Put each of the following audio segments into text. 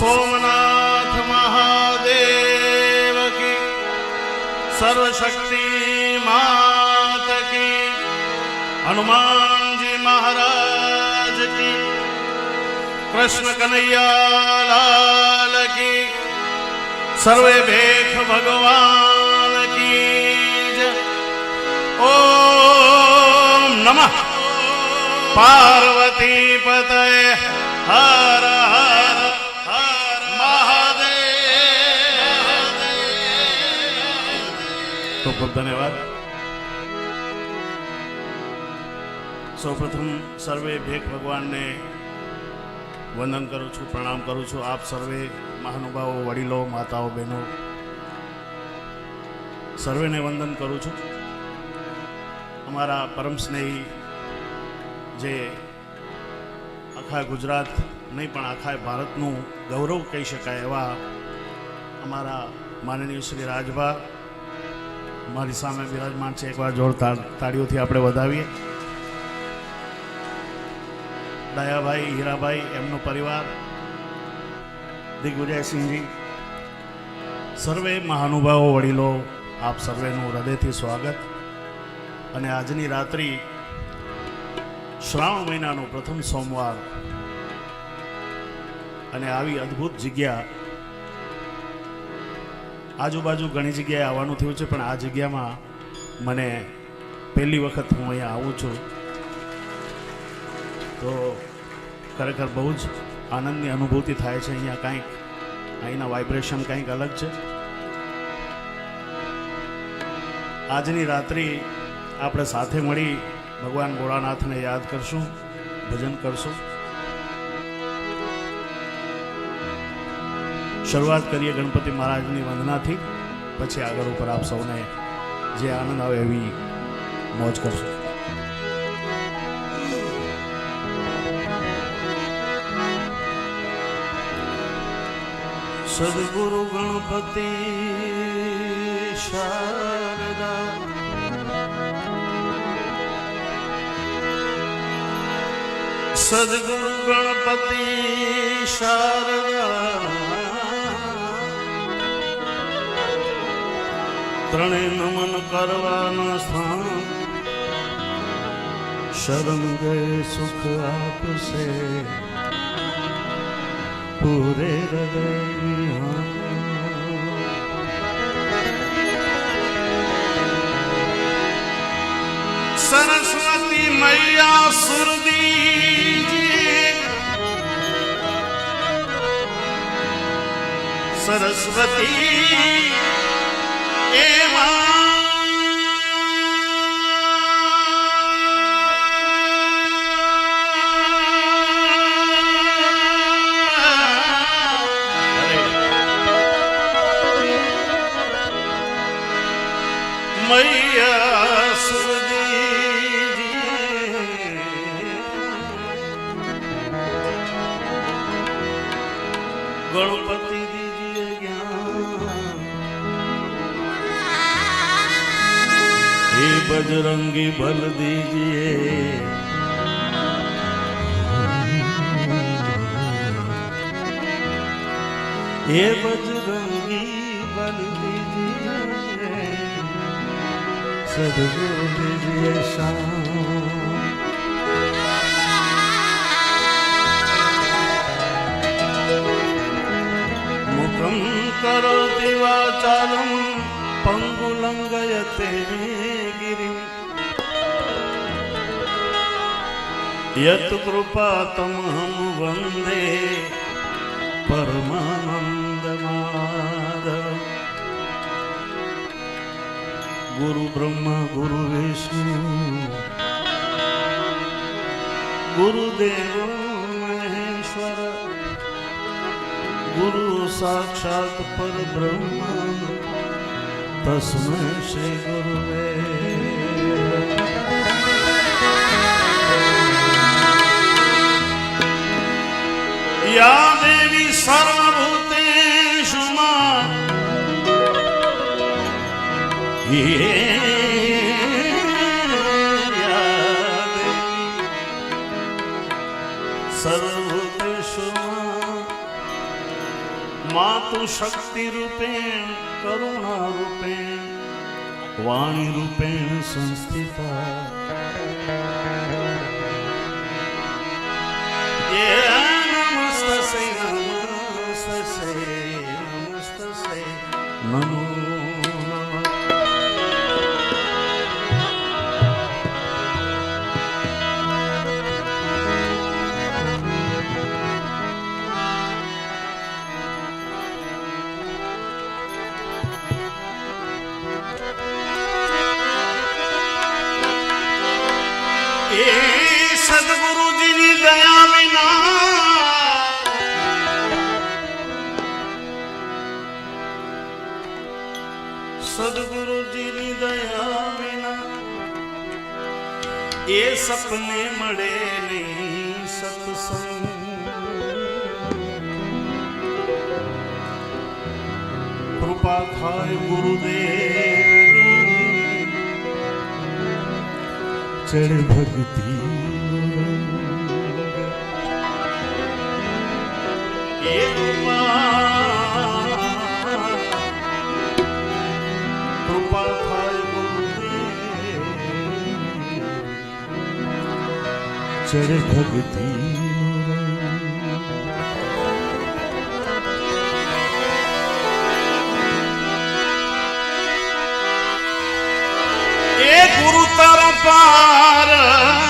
સોમનાથ મહાદેવ કી સર્વશક્તિ માત કી હનુમાનજી મહારાજ કી કૃષ્ણ કનૈયા લાલ કી સર્વે ભેખ ભગવાન કી જય ઓમ નમઃ. પાર્વતી પતય હર ખૂબ ખૂબ ધન્યવાદ. સૌપ્રથમ સર્વે ભેખ ભગવાનને વંદન કરું છું, પ્રણામ કરું છું. આપ સર્વે મહાનુભાવો, વડીલો, માતાઓ, બહેનો, સર્વેને વંદન કરું છું. અમારા પરમ સ્નેહી જે આખા ગુજરાત, નહીં પણ આખા ભારતનું ગૌરવ કહી શકાય એવા અમારા માનનીય શ્રી રાજભા મારી સામે બિરાજમાન છે. એકવાર જોર તાળીઓથી આપણે વધાવીએ. દયાભાઈ, હીરાભાઈ, એમનો પરિવાર દિગ્વિજયસિંહજી સર્વે મહાનુભાવો વડીલો, આપ સર્વેનું હૃદયથી સ્વાગત. અને આજની રાત્રિ શ્રાવણ મહિનાનો પ્રથમ સોમવાર. અને આવી અદ્ભુત જગ્યા આજુબાજુ ઘણી જગ્યાએ આવવાનું થયું છે, પણ આ જગ્યામાં મને પહેલી વખત હું અહીંયા આવું છું. તો ખરેખર બહુ જ આનંદની અનુભૂતિ થાય છે, અહીંયા કાંઈક, અહીંના વાઇબ્રેશન કંઈક અલગ છે. આજની રાત્રિ આપણે સાથે મળી ભગવાન ભોળાનાથને યાદ કરશું, ભજન કરશું. શરૂઆત કરીએ ગણપતિ મહારાજની વંદનાથી. પછી આગળ ઉપર આપ સૌને જે આનંદ આવે એવી મોજ કરશું. સદગુરુ ગણપતિ શારદા. સદગુરુ ગણપતિ શારદા. ત્રણે નમન કરવાના સ્થાન. શરમ ગયે સુખ આપશે. પૂરે હૃદય. સરસ્વતી મૈયા સુરદી સરસ્વતી મૈયા बजरंगी बल दीजिए हे बजरंगी बल दीजिए सदगुरु दीजिए शाम मुखं करोति वाचालं पङ्गुलङ्गयते યત્કૃપા તમ વંદે પરમાનંદ માધવ ગુરુ બ્રહ્મા, ગુરુ વિષ્ણુ ગુરુદેવ મહેશ્વર, ગુરુ સાક્ષાત પર બ્રહ્મ તસ્મૈ શ્રી ગુરુવે. યા દેવી સર્વભૂતેષુ મા. સર્વભૂતેષુ માતુ શક્તિ રૂપે કરુણા રૂપે વાણી રૂપે સંસ્થિતા. સપને મળે નહીં સત્સંગ. કૃપા થાય ગુરુદેવ ચડ ભક્તિ ચર ભક્તિ એ ગુરુ તર પાર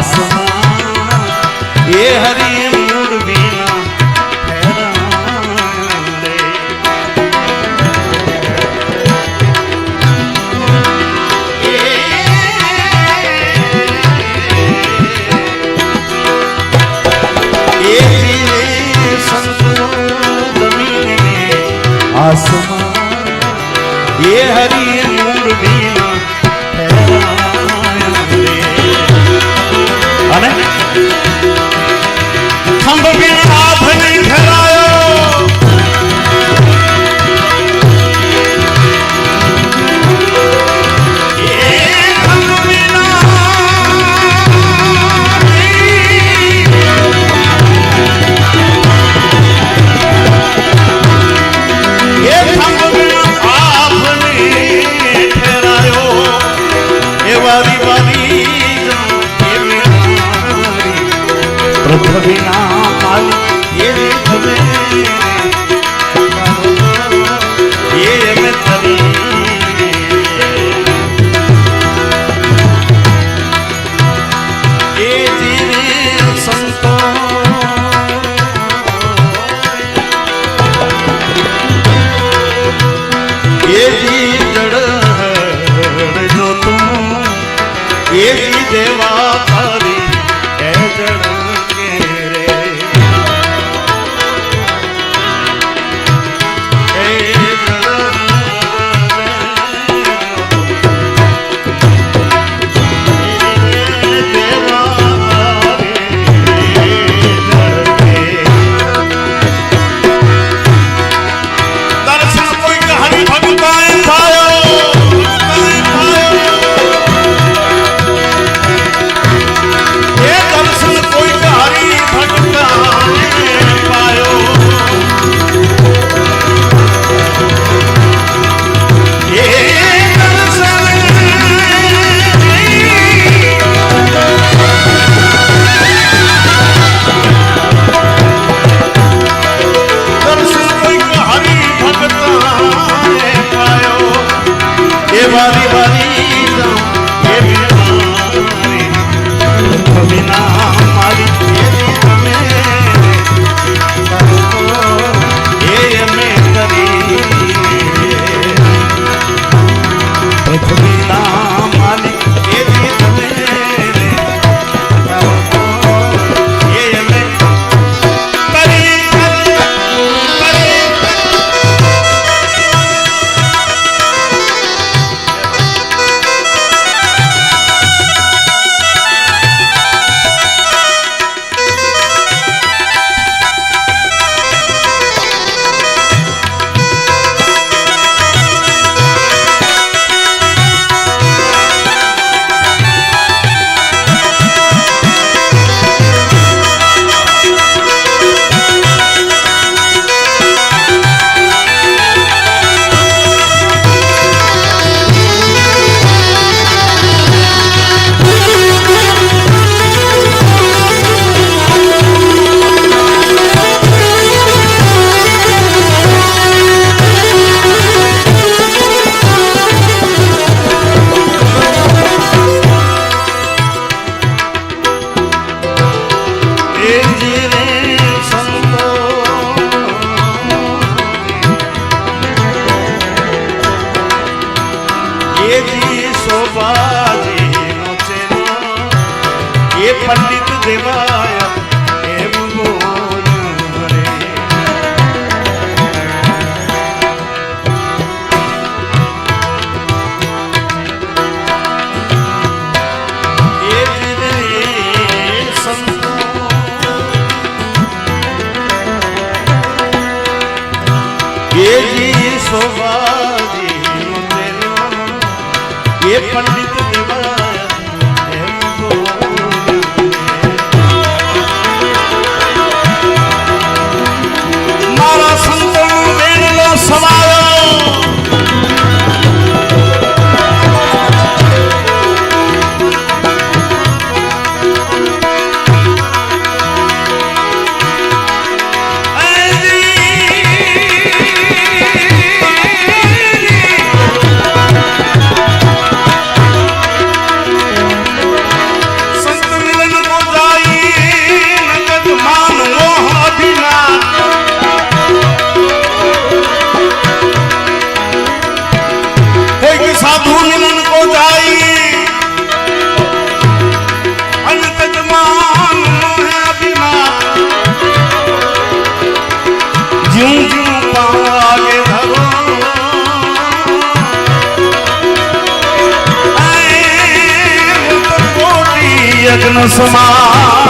coração. એ વારી એ মুসলমান।